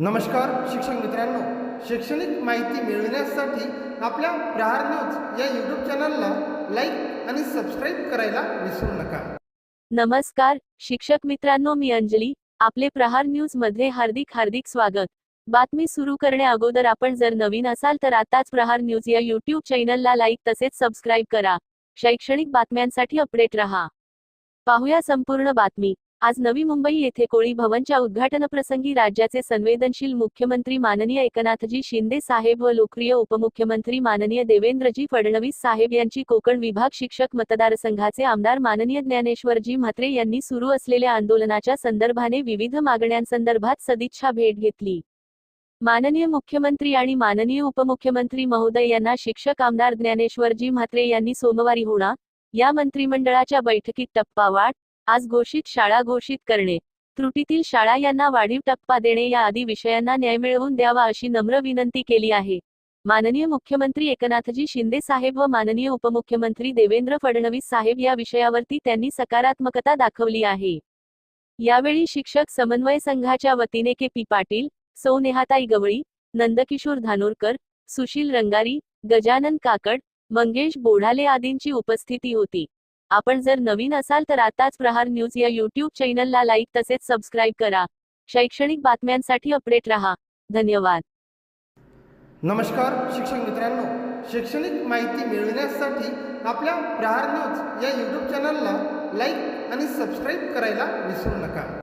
नमस्कार शिक्षक मित्रांनो. शैक्षणिक माहिती मिळविण्यासाठी आपल्या प्रहार न्यूज या यूट्यूब चॅनलला लाईक आणि सबस्क्राईब करायला विसरू नका. नमस्कार शिक्षक मित्रांनो मी अंजली. आपले प्रहार न्यूजमध्ये हार्दिक हार्दिक स्वागत. बातमी सुरू करण्या अगोदर आपण जर नवीन असाल तर आताच प्रहार न्यूज या युट्यूब चॅनलला लाईक तसेच सबस्क्राईब करा. शैक्षणिक बातम्यांसाठी अपडेट रहा. पाहूया संपूर्ण बातमी. आज नवी मुंबई येथे कोळी भवनच्या उद्घाटनप्रसंगी राज्याचे संवेदनशील मुख्यमंत्री माननीय एकनाथजी शिंदे साहेब व लोकप्रिय उपमुख्यमंत्री माननीय देवेंद्रजी फडणवीस साहेब यांची कोकण विभाग शिक्षक मतदारसंघाचे आमदार माननीय ज्ञानेश्वरजी म्हात्रे यांनी सुरू असलेल्या आंदोलनाच्या संदर्भाने विविध मागण्यांसंदर्भात सदिच्छा भेट घेतली. माननीय मुख्यमंत्री आणि माननीय उपमुख्यमंत्री महोदय यांना शिक्षक आमदार ज्ञानेश्वरजी म्हात्रे यांनी सोमवारी होणार या मंत्रिमंडळाच्या बैठकीत टप्पावाढ आज घोषित शाळा घोषित करणे. त्रुटीतील शाळा यांना वाढीव टप्पा देणे या आदी विषयांना न्याय मिळवून द्यावा अशी नम्र विनंती केली आहे. माननीय मुख्यमंत्री एकनाथजी शिंदे साहेब व माननीय उपमुख्यमंत्री देवेंद्र फडणवीस साहेब या विषयावरती त्यांनी सकारात्मकता दाखवली आहे. यावेळी शिक्षक समन्वय संघाच्या वतीने के पी पाटील सौ नेहाताई गवळी नंदकिशोर धानोरकर सुशील रंगारी गजानन काकड मंगेश बोढाले आदींची उपस्थिती होती. आपण जर नवीन असाल तर आताच प्रहार न्यूज या युट्यूब चॅनलला लाईक तसेच सबस्क्राईब करा. शैक्षणिक बातम्यांसाठी अपडेट रहा. धन्यवाद. नमस्कार शिक्षक मित्रांनो. शैक्षणिक माहिती मिळविण्यासाठी आपल्या प्रहार न्यूज या यूट्यूब चॅनलला लाईक आणि सबस्क्राईब करायला विसरू नका.